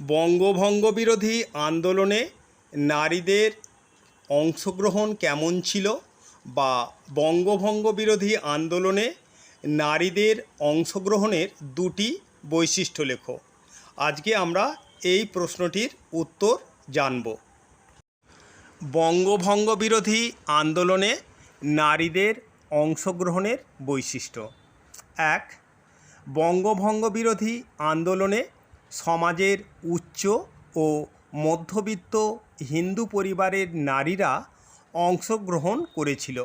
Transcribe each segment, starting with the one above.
বঙ্গভঙ্গ বিরোধী আন্দোলনে নারীদের অংশগ্রহণ কেমন ছিল বা বঙ্গভঙ্গ বিরোধী আন্দোলনে নারীদের অংশগ্রহণের দুটি বৈশিষ্ট্য লেখো। আজকে আমরা এই প্রশ্নটির উত্তর জানব। বঙ্গভঙ্গ বিরোধী আন্দোলনে নারীদের অংশগ্রহণের বৈশিষ্ট্য। এক বঙ্গভঙ্গ বিরোধী আন্দোলনে সমাজের উচ্চ ও মধ্যবিত্ত হিন্দু পরিবারের নারীরা অংশগ্রহণ করেছিল।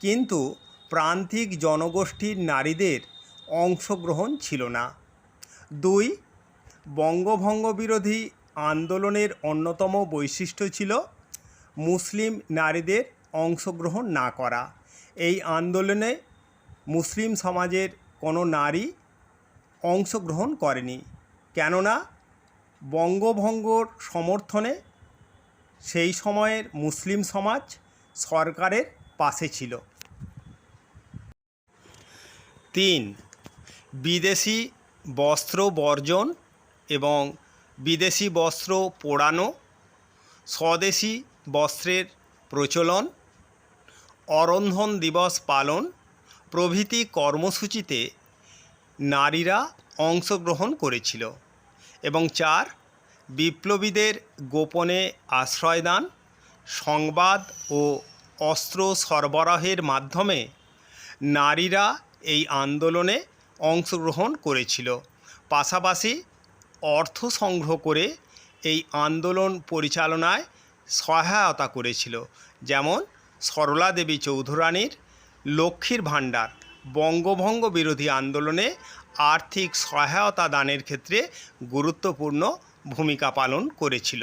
কিন্তু প্রান্তিক জনগোষ্ঠীর নারীদের অংশগ্রহণ ছিল না। দুই বঙ্গভঙ্গ বিরোধী আন্দোলনের অন্যতম বৈশিষ্ট্য ছিল মুসলিম নারীদের অংশগ্রহণ না করা। এই আন্দোলনে মুসলিম সমাজের কোনো নারী অংশগ্রহণ করেনি। কেননা বঙ্গভঙ্গর সমর্থনে সেই সময়ের মুসলিম সমাজ সরকারের পাশে ছিল। তিন, বিদেশি বস্ত্র বর্জন এবং বিদেশি বস্ত্র পোড়ানো, স্বদেশি বস্ত্রের প্রচলন, অরন্ধন দিবস পালন প্রভৃতি কর্মসূচিতে নারীরা অংশগ্রহণ করেছিল এবং চার, বিপ্লবীদের গোপনে আশ্রয়দান সংবাদ ও অস্ত্র সরবরাহের মাধ্যমে নারীরা এই আন্দোলনে অংশগ্রহণ করেছিল। পাশাপাশি অর্থ সংগ্রহ করে এই আন্দোলন পরিচালনায় সহায়তা করেছিল, যেমন সরলা দেবী চৌধুরানীর লক্ষ্মীর ভাণ্ডার। বঙ্গভঙ্গ বিরোধী আন্দোলনে আর্থিক সহায়তা দানের ক্ষেত্রে গুরুত্বপূর্ণ ভূমিকা পালন করেছিল।